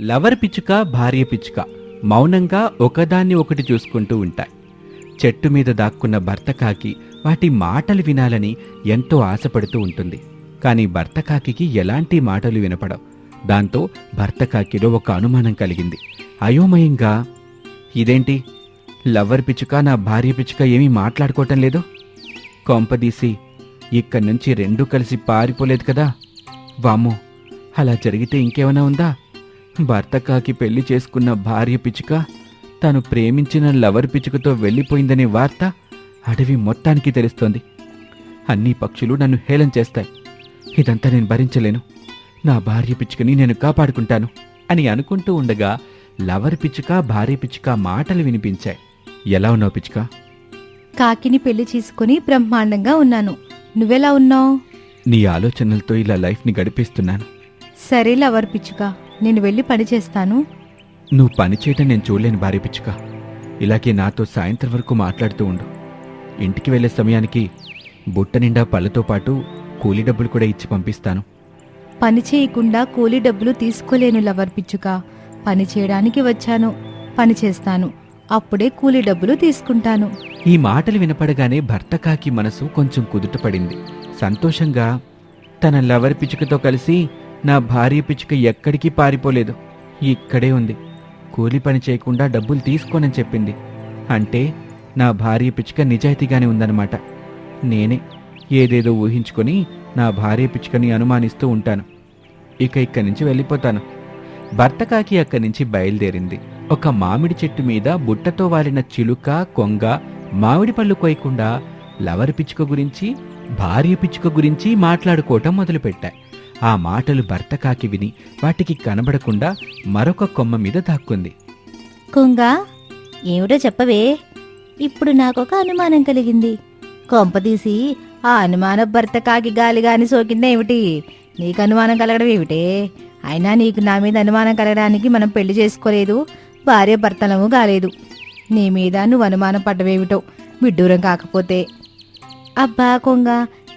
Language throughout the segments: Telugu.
లవర్ పిచ్చుక భార్య పిచ్చుక మౌనంగా ఒకదాన్ని ఒకటి చూసుకుంటూ ఉంటాయి. చెట్టు మీద దాక్కున్న భర్త కాకి వాటి మాటలు వినాలని ఎంతో ఆశపడుతూ ఉంటుంది. కానీ భర్త కాకికి ఎలాంటి మాటలు వినపడవు. దాంతో భర్త కాకిలో ఒక అనుమానం కలిగింది. అయోమయంగా ఇదేంటి? లవ్వర్ పిచ్చుక నా భార్య పిచ్చుక ఏమీ మాట్లాడుకోవటం లేదు? కొంపదీసి ఇక్కడి నుంచి రెండూ కలిసి పారిపోలేదు కదా? వామ్మో అలా జరిగితే ఇంకేమైనా ఉందా? భర్త కాకి పెళ్ళి చేసుకున్న భార్య పిచ్చుక తను ప్రేమించిన లవర్ పిచ్చుకతో వెళ్ళిపోయిందనే వార్త అడవి మొత్తానికి తెలుస్తోంది. అన్ని పక్షులు నన్ను హేళన చేస్తాయి. ఇదంతా నేను భరించలేను. నా భార్య పిచ్చుకని నేను కాపాడుకుంటాను అని అనుకుంటూ ఉండగా లవర్ పిచ్చుక భార్య పిచ్చుక మాటలు వినిపించాయి. ఎలా ఉన్నావు పిచ్చుక? కాకిని పెళ్ళి చేసుకుని బ్రహ్మాండంగా ఉన్నాను. నువ్వెలా ఉన్నావు? నీ ఆలోచనలతో ఇలా లైఫ్ని గడిపేస్తున్నాను. సరే లవర్ పిచ్చుక. నేను వెళ్ళి పని చేస్తాను. నువ్వు పని చేయటం నేను చూడలేను భార్య పిచ్చుక. ఇలాగే నాతో సాయంత్రం వరకు మాట్లాడుతూ ఉండు. ఇంటికి వెళ్ళే సమయానికి బుట్ట నిండా పళ్ళతో పాటు కూలీ డబ్బులు కూడా ఇచ్చి పంపిస్తాను. పని చేయకుండా కూలీ డబ్బులు తీసుకోలేను లవర్ పిచ్చుక. పని చేయడానికి వచ్చాను. పని చేస్తాను. అప్పుడే కూలీ డబ్బులు తీసుకుంటాను. ఈ మాటలు వినపడగానే భర్త కాకి మనసు కొంచెం కుదుటపడింది. సంతోషంగా తన లవర్ పిచ్చుకతో కలిసి నా భార్య పిచ్చుక ఎక్కడికి పారిపోలేదు. ఇక్కడే ఉంది. కూలి పని చేయకుండా డబ్బులు తీసుకోనని చెప్పింది. అంటే నా భార్య పిచ్చుక నిజాయితీగానే ఉందన్నమాట. నేనే ఏదేదో ఊహించుకొని నా భార్య పిచ్చుకని అనుమానిస్తూ ఉంటాను. ఇక ఇక్కడి నుంచి వెళ్ళిపోతాను. భర్త కాకి అక్కడి నుంచి బయలుదేరింది. ఒక మామిడి చెట్టు మీద బుట్టతో వాలిన చిలుక కొంగ మామిడి పళ్ళు కోయకుండా లవరి పిచ్చుక గురించి భార్య పిచ్చుక గురించి మాట్లాడుకోవటం మొదలుపెట్టాయి ఆ మాటలు భర్త కాకి విని వాటికి కనబడకుండా మరొక కొమ్మ మీద దాక్కుంది. కొంగ ఏమిటో చెప్పవే. ఇప్పుడు నాకొక అనుమానం కలిగింది. కొంపదీసి ఆ అనుమాన భర్త కాకి గాలిగాని సోకిందేమిటి నీకు అనుమానం కలగడం ఏమిటే? అయినా నీకు నా మీద అనుమానం కలగడానికి మనం పెళ్ళి చేసుకోలేదు. భార్య భర్తలము కాలేదు. నీ మీద నువ్వు అనుమానం పడ్డవేమిటో విడ్డూరం కాకపోతే. అబ్బా కొంగ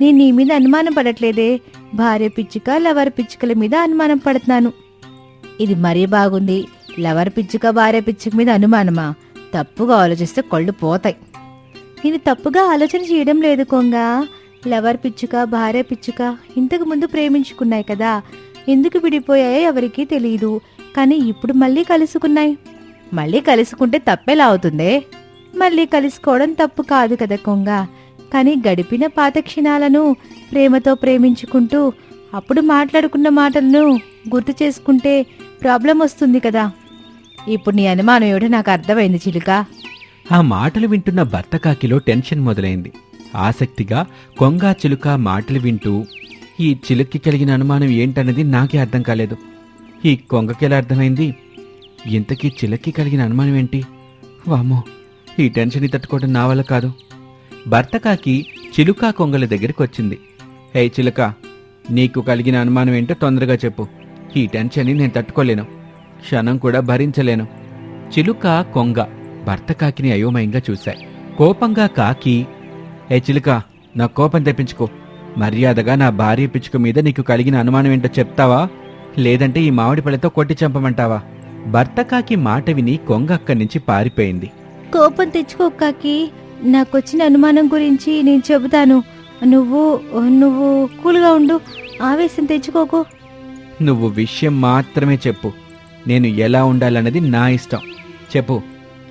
నేను నీ మీద అనుమానం పడట్లేదే. భార్య పిచ్చుక లవర్ పిచ్చుకల మీద అనుమానం పడుతున్నాను. ఇది మరీ బాగుంది. లవర్ పిచ్చుక భార్య పిచ్చుక మీద అనుమానమా? తప్పుగా ఆలోచిస్తే కళ్ళు పోతాయి. నేను తప్పుగా ఆలోచన చేయడం లేదు కొంగ. లవర్ పిచ్చుక భార్య పిచ్చుక ఇంతకు ముందు ప్రేమించుకున్నాయి కదా. ఎందుకు విడిపోయాయో ఎవరికీ తెలియదు కానీ ఇప్పుడు మళ్ళీ కలుసుకున్నాయి. మళ్ళీ కలుసుకుంటే తప్పేలా అవుతుందే? మళ్ళీ కలుసుకోవడం తప్పు కాదు కదా కొంగ. కానీ గడిపిన పాత క్షణాలను ప్రేమతో ప్రేమించుకుంటూ అప్పుడు మాట్లాడుకున్న మాటలను గుర్తు చేసుకుంటే ప్రాబ్లం వస్తుంది కదా. ఇప్పుడు నీ అనుమానం ఏమిటో నాకు అర్థమైంది చిలుక. ఆ మాటలు వింటున్న భర్త కాకిలో టెన్షన్ మొదలైంది. ఆసక్తిగా కొంగ చిలుక మాటలు వింటూ ఈ చిలుక్కి కలిగిన అనుమానం ఏంటన్నది నాకే అర్థం కాలేదు. ఈ కొంగకి ఎలా అర్థమైంది? ఇంతకీ చిలక్కి కలిగిన అనుమానం ఏంటి? వామ్మో ఈ టెన్షన్ తట్టుకోవడం నా వల్ల కాదు. భర్తకాకి చిలుకా చిలుక కొంగల దగ్గరికి వచ్చింది హే చిలుక నీకు కలిగిన అనుమానం ఏంటో తొందరగా చెప్పు. ఈ టెన్షన్ని నేను తట్టుకోలేను. క్షణం కూడా భరించలేను. చిలుక కొంగ భర్త కాకిని అయోమయంగా చూశాయి. కోపంగా కాకి ఏ చిలుక నా కోపం తెప్పించుకో. మర్యాదగా నా భార్య పిచ్చుక మీద నీకు కలిగిన అనుమానం ఏంటో చెప్తావా? లేదంటే ఈ మామిడి పళ్ళతో కొట్టి చంపమంటావా? భర్త కాకి మాట విని కొంగ అక్కడి నుంచి పారిపోయింది. కోపం తెచ్చుకో కాకి. నాకొచ్చిన అనుమానం గురించి నేను చెబుతాను. నువ్వు నువ్వు కూల్గా ఉండు. ఆవేశం తెచ్చుకోకు. నువ్వు విషయం మాత్రమే చెప్పు. నేను ఎలా ఉండాలన్నది నా ఇష్టం. చెప్పు.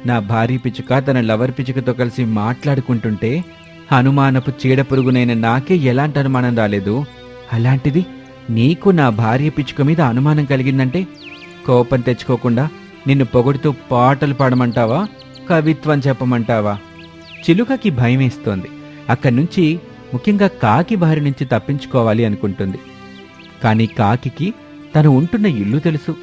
నా భార్య పిచ్చుక తన లవర్ పిచ్చుకతో కలిసి మాట్లాడుకుంటుంటే అనుమానపు చీడ పురుగునైన నాకే ఎలాంటి అనుమానం రాలేదు. అలాంటిది నీకు నా భార్య పిచ్చుక మీద అనుమానం కలిగిందంటే కోపం తెచ్చుకోకుండా నిన్ను పొగుడుతూ పాటలు పాడమంటావా? కవిత్వం చెప్పమంటావా? చిలుకకి భయమేస్తోంది. అక్కడి నుంచి ముఖ్యంగా కాకి బారి నుంచి తప్పించుకోవాలి అనుకుంటుంది. కానీ కాకికి తను ఉంటున్న ఇల్లు తెలుసు.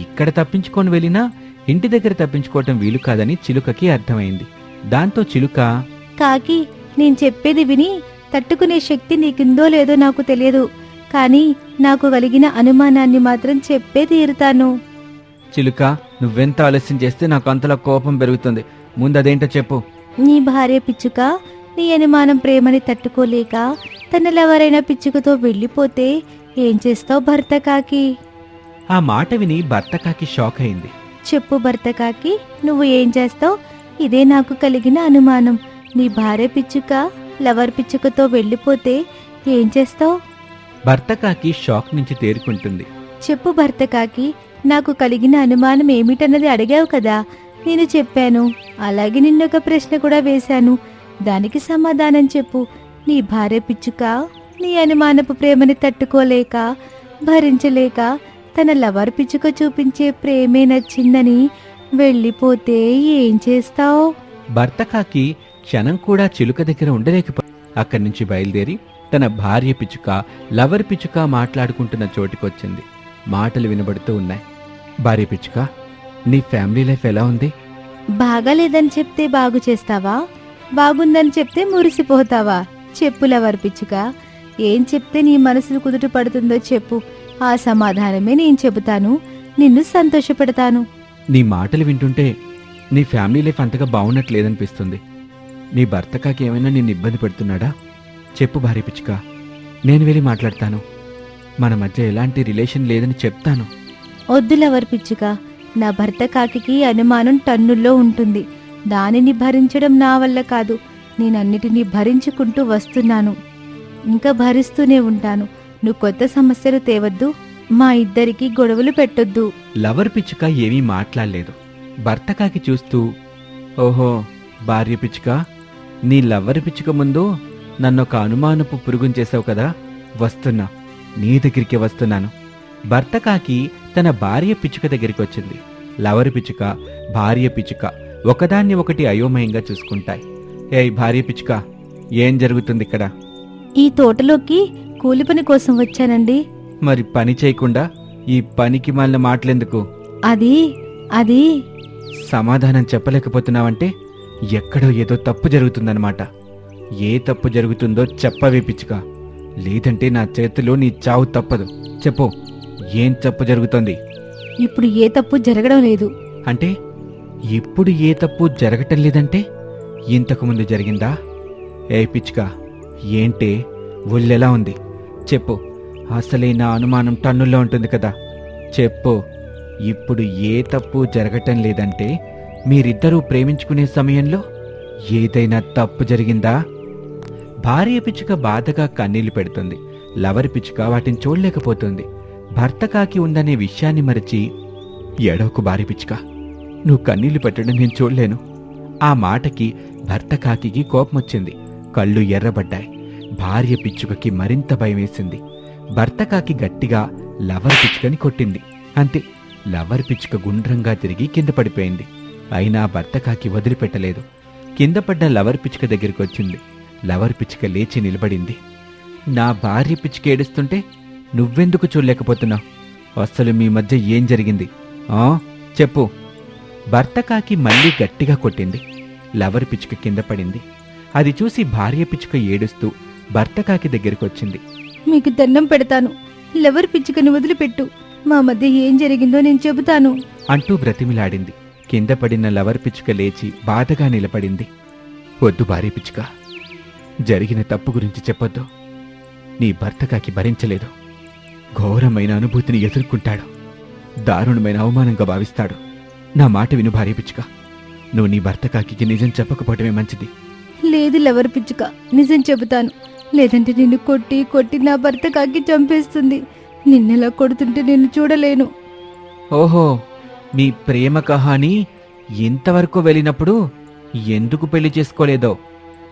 ఇక్కడ తప్పించుకొని వెళ్ళినా ఇంటి దగ్గర తప్పించుకోవటం వీలు కాదని చిలుకకి అర్థమైంది. దాంతో చిలుక కాకి నేను చెప్పేది విని తట్టుకునే శక్తి నీకుందో లేదో నాకు తెలియదు. కానీ నాకు కలిగిన అనుమానాన్ని మాత్రం చెప్పే తీరుతాను. చిలుక నువ్వెంత ఆలస్యం చేస్తే నాకు అంతలా కోపం పెరుగుతుంది. ముందు అదేంటో చెప్పు. నీ భార్య పిచ్చుక నీ అనుమానం ప్రేమని తట్టుకోలేక తనలెవరైనా పిచ్చుకతో వెళ్ళిపోతే ఏం చేస్తావు భర్త కాకి? ఆ మాట విని భర్తకాకి షాక్ అయింది. చెప్పు భర్తకాకి నువ్వు ఏం చేస్తావు? ఇదే నాకు కలిగిన అనుమానం. నీ భార్య పిచ్చుక లవర్ పిచ్చుకతో వెళ్ళిపోతే ఏం చేస్తావు? భర్తకాకి షాక్ నుంచి తేరుకుంటుంది. చెప్పు భర్తకాకి నాకు కలిగిన అనుమానం ఏమిటన్నది అడిగావు కదా. నేను చెప్పాను. అలాగే నిన్నొక ప్రశ్న కూడా వేశాను. దానికి సమాధానం చెప్పు. నీ భార్య పిచ్చుక నీ అనుమానపు ప్రేమని తట్టుకోలేక భరించలేక తన లవర్ పిచ్చుక చూపించే ప్రేమే నచ్చిందని వెళ్ళిపోతే ఏం చేస్తావు? భర్త కాకి క్షణం కూడా చిలుక దగ్గర ఉండలేకపో అక్కడి నుంచి బయలుదేరి తన భార్య పిచ్చుక లవర్ పిచ్చుక మాట్లాడుకుంటున్న చోటుకొచ్చింది. మాటలు వినబడుతూ ఉన్నాయి. భార్య పిచ్చుక నీ ఫ్యామిలీ లైఫ్ ఎలా ఉంది? బాగాలేదని చెప్తే బాగు చేస్తావా? బాగుందని చెప్తే మురిసిపోతావా? చెప్పులవర్ పిచ్చుక ఏం చెప్తే నీ మనసు కుదుట పడుతుందో చెప్పు. ఆ సమాధానమే నేను చెబుతాను. నిన్ను సంతోషపెడతాను. నీ మాటలు వింటుంటే నీ ఫ్యామిలీ లైఫ్ అంతగా బాగున్నట్లేదనిపిస్తుంది. నీ భర్త కాకి ఏమైనా నిన్ను ఇబ్బంది పెడుతున్నాడా? చెప్పు భార్య పిచ్చుక. నేను వెళ్ళి మాట్లాడతాను. మన మధ్య ఎలాంటి రిలేషన్ లేదని చెప్తాను. వద్దులవర్ పిచ్చుక నా భర్త కాకికి అనుమానం టన్నుల్లో ఉంటుంది. దానిని భరించడం నా వల్ల కాదు. నేనన్నిటినీ భరించుకుంటూ వస్తున్నాను. ఇంకా భరిస్తూనే ఉంటాను. నువ్వు కొత్త సమస్యలు తేవద్దు. మా ఇద్దరికి గొడవలు పెట్టొద్దు. లవర్ పిచ్చుక ఏమీ మాట్లాడలేదు. భర్త కాకి చూస్తూ ఓహో భార్య పిచ్చుక నీ లవ్వర్ పిచ్చుక ముందు నన్ను ఒక అనుమానపు పురుగుని చేసావు కదా వస్తున్నా. నీ దగ్గరికి వస్తున్నాను. భర్త కాకి తన భార్య పిచ్చుక దగ్గరికి వచ్చింది. లవర్ పిచ్చుక భార్య పిచ్చుక ఒకదాన్ని ఒకటి అయోమయంగా చూసుకుంటాయి. ఏయ్ భార్య పిచ్చుక ఏం జరుగుతుంది ఇక్కడ? ఈ తోటలోకి కూలి పని కోసం వచ్చానండి. మరి పని చేయకుండా ఈ పనికి మళ్ళీ మాటలెందుకు? అది అది. సమాధానం చెప్పలేకపోతున్నావంటే ఎక్కడో ఏదో తప్పు జరుగుతుందన్నమాట. ఏ తప్పు జరుగుతుందో చెప్పవే పిచ్చుక. లేదంటే నా చేతిలో నీ చావు తప్పదు. చెప్పు. ఏం తప్పు జరుగుతోంది? ఇప్పుడు ఏ తప్పు జరగడం లేదు. అంటే ఇప్పుడు ఏ తప్పు జరగటం లేదంటే ఇంతకుముందు జరిగిందా? ఏ పిచ్చుక ఏంటే ఒళ్ళెలా ఉంది? చెప్పు. అసలే నా అనుమానం టన్నుల్లో ఉంటుంది కదా. చెప్పు. ఇప్పుడు ఏ తప్పు జరగటం లేదంటే మీరిద్దరూ ప్రేమించుకునే సమయంలో ఏదైనా తప్పు జరిగిందా? భార్య పిచ్చుక బాధగా కన్నీళ్ళు పెడుతుంది. లవరి పిచ్చుక వాటిని చూడలేకపోతుంది. భర్త కాకి ఉందనే విషయాన్ని మరచి ఎడోకు భార్య పిచ్చుక. నువ్వు కన్నీళ్ళు పెట్టడం నేను చూడలేను. ఆ మాటకి భర్త కాకికి కోపమొచ్చింది. కళ్ళు ఎర్రబడ్డాయి. భార్య పిచ్చుకకి మరింత భయమేసింది. భర్త కాకి గట్టిగా లవర్ పిచ్చుకని కొట్టింది. అంతే లవర్ పిచ్చుక గుండ్రంగా తిరిగి కింద పడిపోయింది. అయినా భర్త కాకి వదిలిపెట్టలేదు. కింద పడ్డ లవర్ పిచ్చుక దగ్గరికి వచ్చింది. లవర్ పిచ్చుక లేచి నిలబడింది. నా భార్య పిచ్చుక ఏడుస్తుంటే నువ్వెందుకు చూడలేకపోతున్నావు? అసలు మీ మధ్య ఏం జరిగింది? ఆ? చెప్పు. భర్త కాకి మళ్ళీ గట్టిగా కొట్టింది. లవర్ పిచ్చుక కింద పడింది. అది చూసి భార్య పిచ్చుక ఏడుస్తూ భర్త కాకి దగ్గరికి వచ్చింది మీకు దండం పెడతాను. లవర్ పిచ్చుకని వదిలిపెట్టు. మా మధ్య ఏం జరిగిందో నేను చెబుతాను. అంటూ బ్రతిమిలాడింది. కింద పడిన లవర్ పిచ్చుక లేచి బాధగా నిలబడింది. వద్దు భార్య పిచ్చుక. జరిగిన తప్పు గురించి చెప్పొద్దు. నీ భర్త కాకి భరించలేదు. ఘోరమైన అనుభూతిని ఎదుర్కొంటాడు. దారుణమైన అవమానంగా భావిస్తాడు. నా మాట విను భార్య పిచ్చుక. నువ్వు నీ భర్త కాకి నిజం చెప్పకపోవటమే మంచిది. లేదు లవర్ పిచ్చుక నిజం చెబుతాను. లేదంటే నిన్ను కొట్టి కొట్టి నా భర్త కాకి చంపేస్తుంది. నిన్నెలా కొడుతుంటే నేను చూడలేను. ఓహో మీ ప్రేమ కహాని ఇంతవరకు వెళ్ళినప్పుడు ఎందుకు పెళ్ళి చేసుకోలేదో?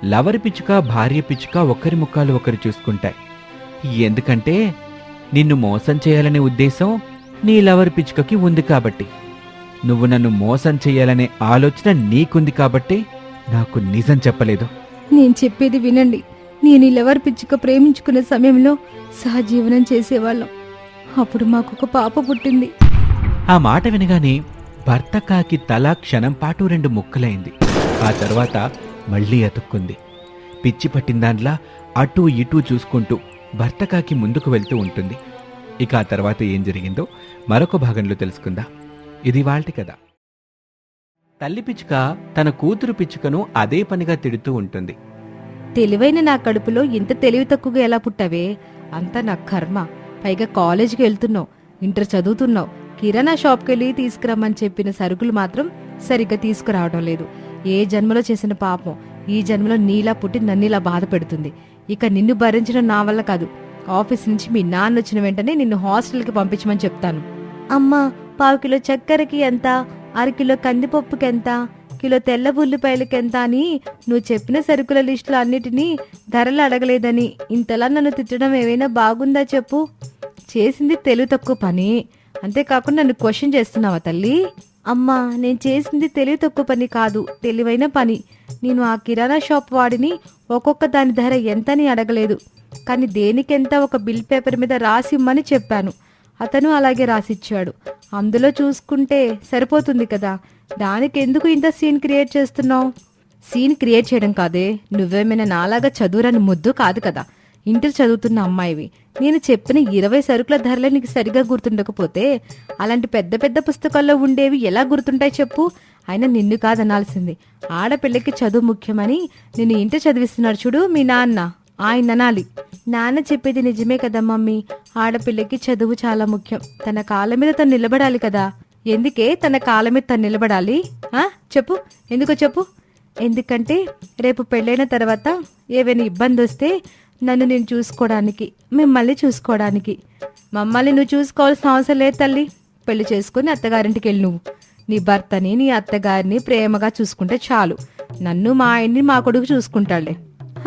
లవర్ పిచ్చుక భార్య పిచ్చుక ఒకరి ముఖాలు ఒకరు చూసుకుంటాయి. ఎందుకంటే నిన్ను మోసం చేయాలనే ఉద్దేశం నీ లవర్ పిచ్చుకకి ఉంది కాబట్టి. నువ్వు నన్ను మోసం చేయాలనే ఆలోచన నీకుంది కాబట్టి నాకు నిజం చెప్పలేదు. నేను చెప్పేది వినండి. నేను ఈ లవర్ పిచ్చుక ప్రేమించుకున్న సమయంలో సహజీవనం చేసేవాళ్ళం. అప్పుడు మాకొక పాప పుట్టింది. ఆ మాట వినగానే భర్త కాకి తల క్షణం పాటు రెండు ముక్కలైంది. ఆ తర్వాత మళ్ళీ అతుక్కుంది. పిచ్చి పట్టిన దాంట్లా అటూ ఇటూ చూసుకుంటూ భర్త కాకి ముందుకు వెళ్తూ ఉంటుంది. ఇక ఆ తర్వాత ఏం జరిగిందో మరొక భాగంలో తెలుసుకుందాం. ఇది వాళ్ళటి కదా తల్లి పిచ్చుక తన కూతురు పిచ్చుకను అదే పనిగా తిడుతూ ఉంటుంది. తెలివైన నా కడుపులో ఇంత తెలివి తక్కువగా ఎలా పుట్టావే? అంతా నా కర్మ. పైగా కాలేజీకి వెళ్తున్నావు. ఇంటర్ చదువుతున్నావు. కిరాణా షాప్కి వెళ్ళి తీసుకురమ్మని చెప్పిన సరుకులు మాత్రం సరిగ్గా తీసుకురావడం లేదు. ఏ జన్మలో చేసిన పాపం ఈ జన్మలో నీలా పుట్టి నన్నిలా బాధ పెడుతుంది. ఇక నిన్ను భరించడం నా వల్ల కాదు. ఆఫీస్ నుంచి మీ నాన్న వచ్చిన వెంటనే నిన్ను హాస్టల్కి పంపించమని చెప్తాను. అమ్మా పావు కిలో చక్కెరకి ఎంత? అరకిలో కందిపప్పుకి ఎంత? కిలో తెల్ల ఉల్లిపాయలకి ఎంత అని నువ్వు చెప్పిన సరుకుల లిస్టులు అన్నిటినీ ధరలు అడగలేదని ఇంతలా నన్ను తిట్టడం ఏమైనా బాగుందా చెప్పు? చేసింది తెలివి తక్కువ పని. అంతేకాకుండా నన్ను క్వశ్చన్ చేస్తున్నావా తల్లి? అమ్మా నేను చేసింది తెలివి తక్కువ పని కాదు తెలివైన పని. నేను ఆ కిరాణా షాప్ వాడిని ఒక్కొక్క దాని ధర ఎంతని అడగలేదు. కానీ దేనికెంత ఒక బిల్ పేపర్ మీద రాసిమ్మని చెప్పాను. అతను అలాగే రాసిచ్చాడు. అందులో చూసుకుంటే సరిపోతుంది కదా. దానికి ఎందుకు ఇంత సీన్ క్రియేట్ చేస్తున్నావు? సీన్ క్రియేట్ చేయడం కాదే. నువ్వేమైనా నాలాగా చదువురని ముద్దు కాదు కదా. ఇంటర్ చదువుతున్న అమ్మాయివి. నేను చెప్పిన ఇరవై సరుకుల ధరలే నీకు సరిగా గుర్తుండకపోతే అలాంటి పెద్ద పెద్ద పుస్తకాల్లో ఉండేవి ఎలా గుర్తుంటాయి చెప్పు? అయినా నిన్ను కాదనాల్సింది. ఆడపిల్లకి చదువు ముఖ్యమని నిన్ను ఇంట చదివిస్తున్నాడు చూడు మీ నాన్న. ఆయన అనాలి. నాన్న చెప్పేది నిజమే కదా మమ్మీ. ఆడపిల్లకి చదువు చాలా ముఖ్యం. తన కాళ్ళ మీద తను నిలబడాలి కదా. ఎందుకే తన కాళ్ళ మీద తను నిలబడాలి? ఆ? చెప్పు. ఎందుకో చెప్పు. ఎందుకంటే రేపు పెళ్ళైన తర్వాత ఏవైనా ఇబ్బంది వస్తే నన్ను నేను చూసుకోవడానికి మిమ్మల్ని చూసుకోవడానికి. మమ్మల్ని నువ్వు చూసుకోవాల్సిన అవసరం లేదు తల్లి. పెళ్ళి చేసుకుని అత్తగారింటికి వెళ్ళి నువ్వు. నీ భర్తని నీ అత్తగారిని ప్రేమగా చూసుకుంటే చాలు. నన్ను మా ఆయన్ని మా కొడుకు చూసుకుంటాడులే.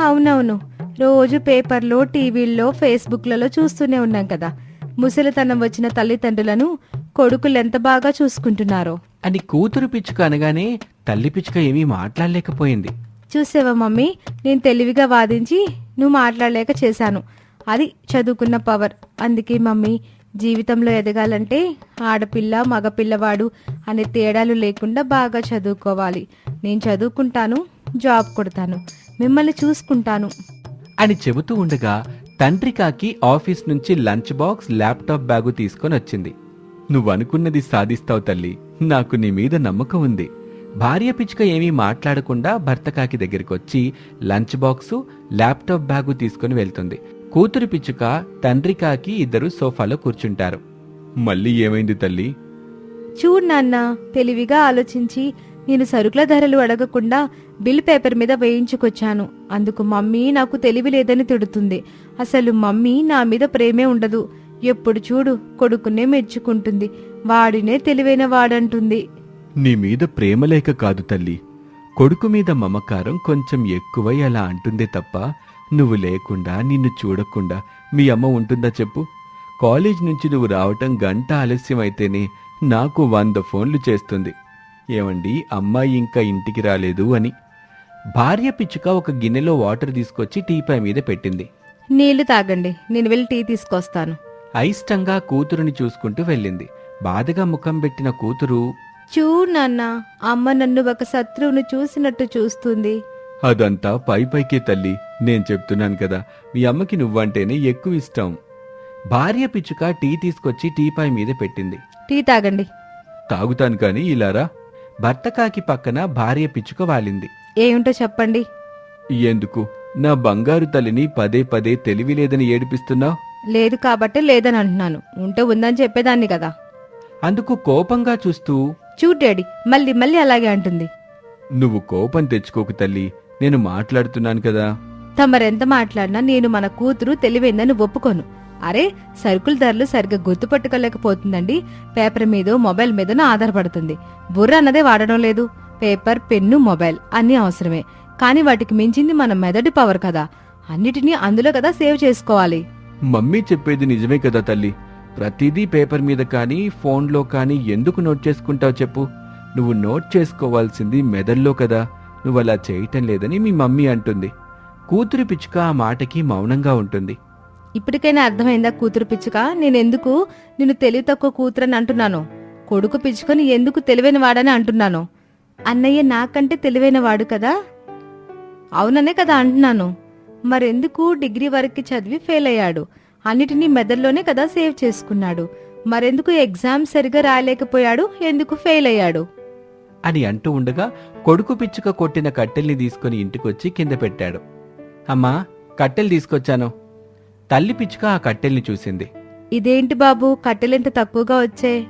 అవునవును. రోజు పేపర్లో టీవీల్లో ఫేస్బుక్లలో చూస్తూనే ఉన్నాం కదా. ముసలితనం వచ్చిన తల్లిదండ్రులను కొడుకులు ఎంత బాగా చూసుకుంటున్నారో. అని కూతురు పిచ్చుక అనగానే తల్లి పిచ్చుక ఏమీ మాట్లాడలేకపోయింది. చూసావా మమ్మీ? నేను తెలివిగా వాదించి నువ్వు మాట్లాడలేక చేశాను. అది చదువుకున్న పవర్. అందుకే మమ్మీ జీవితంలో ఎదగాలంటే ఆడపిల్ల మగపిల్లవాడు అనే తేడాలు లేకుండా బాగా చదువుకోవాలి. నేను చదువుకుంటాను జాబ్ కొడతాను మిమ్మల్ని చూసుకుంటాను. అని చెబుతూ ఉండగా తండ్రి కాకి ఆఫీస్ నుంచి లంచ్ బాక్స్ ల్యాప్టాప్ బ్యాగు తీసుకొని వచ్చింది. నువ్వు అనుకున్నది సాధిస్తావు తల్లి. నాకు నీ మీద నమ్మకం ఉంది. భార్య పిచ్చుక ఏమీ మాట్లాడకుండా భర్త కాకి దగ్గరికి వచ్చి లంచ్ బాక్సు ల్యాప్టాప్ బ్యాగు తీసుకొని వెళ్తుంది. కూతురు పిచ్చుక తండ్రి కాకి ఇద్దరు సోఫాలో కూర్చుంటారు. మళ్ళీ ఏమైంది తల్లి? చూడు నాన్న తెలివిగా ఆలోచించి నేను సరుకుల ధరలు అడగకుండా బిల్ పేపర్ మీద వేయించుకొచ్చాను. అందుకు మమ్మీ నాకు తెలివి లేదని తిడుతుంది. అసలు మమ్మీ నా మీద ప్రేమే ఉండదు. ఎప్పుడు చూడు కొడుకునే మెచ్చుకుంటుంది. వాడినే తెలివైన వాడంటుంది. నీ మీద ప్రేమలేక కాదు తల్లి. కొడుకు మీద మమకారం కొంచెం ఎక్కువై అలా అంటుందే తప్ప నువ్వు లేకుండా నిన్ను చూడకుండా మీ అమ్మ ఉంటుందా చెప్పు? కాలేజ్ నుంచి నువ్వు రావటం గంట ఆలస్యం అయితేనే నాకు వంద ఫోన్లు చేస్తుంది. ఏమండి అమ్మాయి ఇంకా ఇంటికి రాలేదు అని. భార్య పిచ్చుక ఒక గిన్నెలో వాటర్ తీసుకొచ్చి టీపాయ్ మీద పెట్టింది. నీళ్ళు తాగండి నేను వెళ్ళి టీ తీసుకొస్తాను. అయిష్టంగా కూతురుని చూసుకుంటూ వెళ్ళింది. బాధగా ముఖం పెట్టిన కూతురు చూడు నాన్న అమ్మ నన్ను ఒక శత్రువును చూసినట్టు చూస్తుంది. అదంతా పై పైకే తల్లి. నేను చెప్తున్నాను కదా మీ అమ్మకి నువ్వంటేనే ఎక్కువ ఇష్టం. భార్య పిచ్చుక టీ తీసుకొచ్చి టీపాయ్ మీద పెట్టింది. టీ తాగండి. తాగుతాను కాని ఇలారా? భర్త కాకి పక్కన భార్య పిచ్చుక వాలింది. ఏమిటో చెప్పండి. ఎందుకు? నా బంగారు తల్లిని పదే పదే తెలివి లేదని ఏడిపిస్తున్నావు? లేదు కాబట్టే లేదని అంటున్నాను. ఉంటే ఉందని చెప్పేదాన్ని కదా. అందుకు కోపంగా చూస్తూ? చూడు డాడీ మళ్ళీ మళ్ళీ అలాగే అంటుంది. నువ్వు కోపం తెచ్చుకోకు తల్లి. నేను మాట్లాడుతున్నాను కదా. తమరెంత మాట్లాడినా నేను మన కూతురు తెలివైందని ఒప్పుకోను. అరే సరుకుల ధరలు సరిగ్గా గుర్తుపట్టుకోలేకపోతుందండి. పేపర్ మీదో మొబైల్ మీదనో ఆధారపడుతుంది. బుర్ర అన్నదే వాడడం లేదు. పేపర్ పెన్ను మొబైల్ అన్నీ అవసరమే. కానీ వాటికి మించింది మన మెదడు పవర్ కదా. అన్నిటినీ అందులో కదా సేవ్ చేసుకోవాలి. మమ్మీ చెప్పేది నిజమే కదా తల్లి. ప్రతిదీ పేపర్ మీద కానీ ఫోన్లో కానీ ఎందుకు నోట్ చేసుకుంటావు చెప్పు. నువ్వు నోట్ చేసుకోవాల్సింది మెదడులో కదా. నువ్వు అలా చేయటం లేదని మీ మమ్మీ అంటుంది. కూతురి పిచ్చుక ఆ మాటకి మౌనంగా ఉంటుంది. ఇప్పటికైనా అర్థమైందా కూతురు పిచ్చుక? నేనెందుకు? నిన్ను తెలివి తక్కువ కూతురని అంటున్నాను. కొడుకు పిచ్చుకొని ఎందుకు తెలివైన వాడని అంటున్నాను? అన్నయ్య నాకంటే తెలివైన వాడు కదా? అవుననే కదా అంటున్నాను. మరెందుకు? డిగ్రీ వరకు చదివి ఫెయిల్ అయ్యాడు. అన్నిటినీ మెదడులోనే కదా సేవ్ చేసుకున్నాడు. మరెందుకు ఎగ్జామ్ సరిగా రాయలేకపోయాడు? ఎందుకు ఫెయిల్ అయ్యాడు? అని అంటూ ఉండగా కొడుకు పిచ్చుక కొట్టిన కట్టెల్ని తీసుకుని ఇంటికొచ్చి కింద పెట్టాడు. అమ్మా కట్టెలు తీసుకొచ్చాను. తల్లి పిచ్చుక ఆ కట్టెల్ని చూసింది. ఇదేంటి బాబు కట్టెలెంత తక్కువగా వచ్చే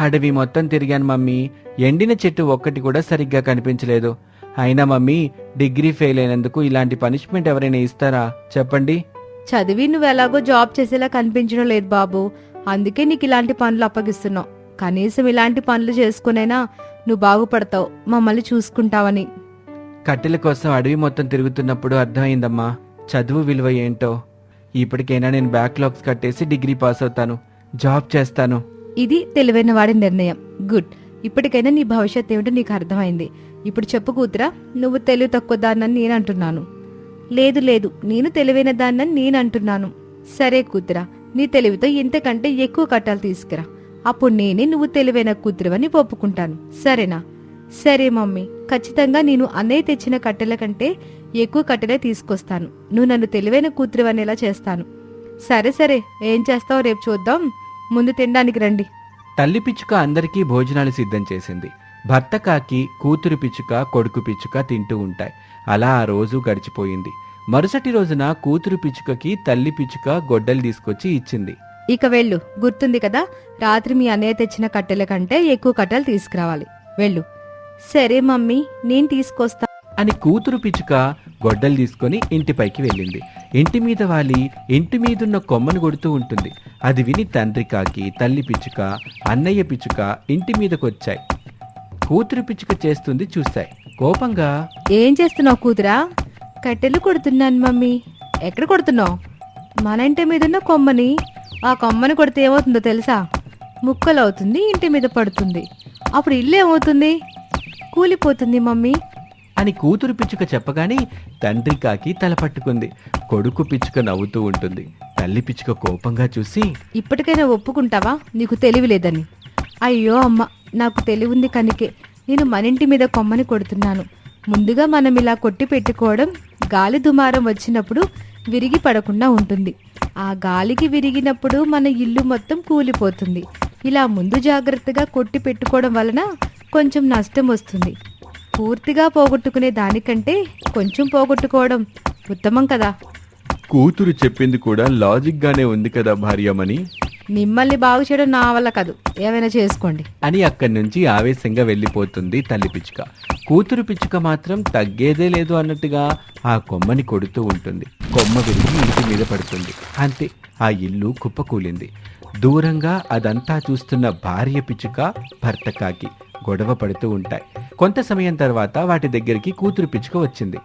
అడవి మొత్తం తిరిగాను మమ్మీ. ఎండిన చెట్టు ఒక్కటి కూడా సరిగ్గా కనిపించలేదు. అయినా మమ్మీ డిగ్రీ ఫెయిల్ అయినందుకు ఇలాంటి పనిష్మెంట్ ఎవరైనా ఇస్తారా? చెప్పండి. చదివి నువ్వు ఎలాగో జాబ్ చేసేలా కనిపించడం లేదు బాబు. అందుకే నీకు ఇలాంటి పనులు అప్పగిస్తున్నావు కనీసం ఇలాంటి పనులు చేసుకునైనా నువ్వు బాగుపడతావు. మమ్మల్ని చూసుకుంటావని. కట్టెల కోసం అడవి మొత్తం తిరుగుతున్నప్పుడు అర్థమైందమ్మా. చదువు విలువ ఏంటో. ఇప్పటికైనా నేను బ్యాక్లాగ్స్ కట్టేసి డిగ్రీ పాస్ అవుతాను. జాబ్ చేస్తాను. ఇది తెలివైన వాడి నిర్ణయం. గుడ్ ఇప్పటికైనా నీ భవిష్యత్ ఏమిటో నీకు అర్థమైంది. ఇప్పుడు చెప్పు కూతురా నువ్వు తెలివి తక్కువ దాన్నని నేను అంటున్నాను. లేదు లేదు. నేను తెలివైన దాన్నని నేను అంటున్నాను. సరే కూతురా నీ తెలివితో ఇంతకంటే ఎక్కువ కట్టాలు తీసుకురా. అప్పుడు నేనే నువ్వు తెలివైన కూతురువని ఒప్పుకుంటాను. సరేనా? సరే మమ్మీ ఖచ్చితంగా నేను అన్నయ్య తెచ్చిన కట్టెల కంటే ఎక్కువ కట్టెలే తీసుకొస్తాను. నువ్వు నన్ను తెలివైన కూతురు అనేలా చేస్తాను. సరే సరే ఏం చేస్తావో రేపు చూద్దాం. ముందు తినడానికి రండి. తల్లి పిచ్చుక అందరికీ భోజనాలు సిద్ధం చేసింది. భర్త కాకి కూతురు పిచ్చుక కొడుకు పిచ్చుక తింటూ ఉంటాయి. అలా ఆ రోజు గడిచిపోయింది. మరుసటి రోజున కూతురు పిచ్చుకకి తల్లి పిచ్చుక గొడ్డలు తీసుకొచ్చి ఇచ్చింది. ఇక వెళ్ళు గుర్తుంది కదా రాత్రి మీ అన్నయ్య తెచ్చిన కట్టెల కంటే ఎక్కువ కట్టెలు తీసుకురావాలి. వెళ్ళు. సరే మమ్మీ నేను తీసుకొస్తా. అని కూతురు పిచ్చుక గొడ్డలు తీసుకొని ఇంటిపైకి వెళ్ళింది. ఇంటి మీద వాలి ఇంటి మీదున్న కొమ్మను కొడుతూ ఉంటుంది. అది విని తండ్రి కాకి తల్లి పిచ్చుక అన్నయ్య పిచ్చుక ఇంటి మీదకొచ్చాయి. కూతురు పిచ్చుక చేస్తుంది చూశాయి కోపంగా ఏం చేస్తున్నావు కూతురా? కట్టెలు కొడుతున్నాను మమ్మీ. ఎక్కడ కొడుతున్నావు? మన ఇంటి మీదున్న కొమ్మని ఆ కొమ్మని కొడితే ఏమవుతుందో తెలుసా? ముక్కలు అవుతుంది ఇంటి మీద పడుతుంది. అప్పుడు ఇల్లు ఏమవుతుంది? కూలిపోతుంది మమ్మీ. అని కూతురు పిచ్చుక చెప్పగానే తండ్రి కాకి తల పట్టుకుంది. కొడుకు పిచ్చుక నవ్వుతూ ఉంటుంది. తల్లి పిచ్చుక కోపంగా చూసి ఇప్పటికైనా ఒప్పుకుంటావా? నీకు తెలివి లేదని. అయ్యో అమ్మ నాకు తెలివి ఉంది కనుకే. నేను మనింటి మీద కొమ్మని కొడుతున్నాను. ముందుగా మనం ఇలా కొట్టి పెట్టుకోవడం గాలి దుమారం వచ్చినప్పుడు విరిగి పడకుండా ఉంటుంది. ఆ గాలికి విరిగినప్పుడు మన ఇల్లు మొత్తం కూలిపోతుంది. ఇలా ముందు జాగ్రత్తగా కొట్టి పెట్టుకోవడం వలన కొంచెం నష్టం వస్తుంది. పూర్తిగా పోగొట్టుకునే దానికంటే కొంచెం పోగొట్టుకోవడం ఉత్తమం కదా. కూతురు చెప్పింది కూడా లాజిక్ గానే ఉంది కదా భార్యమని మిమ్మల్ని బాగు చేయడం నా వల్ల కాదు. ఏమైనా చేసుకోండి. అని అక్కడి నుంచి ఆవేశంగా వెళ్ళిపోతుంది తల్లి పిచ్చుక. కూతురు పిచ్చుక మాత్రం తగ్గేదే లేదు అన్నట్టుగా ఆ కొమ్మని కొడుతూ ఉంటుంది. కొమ్మ విరిగి ఇంటి మీద పడుతుంది. అంతే ఆ ఇల్లు కుప్పకూలింది. దూరంగా అదంతా చూస్తున్న భార్య పిచ్చుక భర్త కాకి. గొడవ పడుతూ ఉంటాయి. కొంత సమయం తర్వాత వాటి దగ్గరికి కూతురు పిచ్చుక వచ్చింది.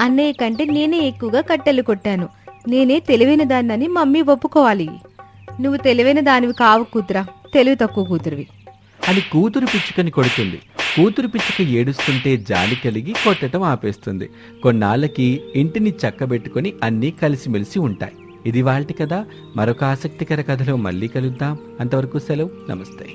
అన్నయ్య కంటే నేనే ఎక్కువగా కట్టెలు కొట్టాను. నేనే తెలివైన దాన్నని మమ్మీ ఒప్పుకోవాలి. నువ్వు తెలివైన దానివి కావు కూతురా. తెలివి తక్కువ కూతురివి. అని కూతురు పిచ్చుకని కొడుతుంది. కూతురు పిచ్చుక ఏడుస్తుంటే జాలి కలిగి కొట్టడం ఆపేస్తుంది. కొన్నాళ్ళకి ఇంటిని చక్కబెట్టుకొని అన్నీ కలిసిమెలిసి ఉంటాయి. ఇది వాళ్ళటి కదా మరొక ఆసక్తికర కథలో మళ్ళీ కలుద్దాం. అంతవరకు సెలవు. నమస్తే.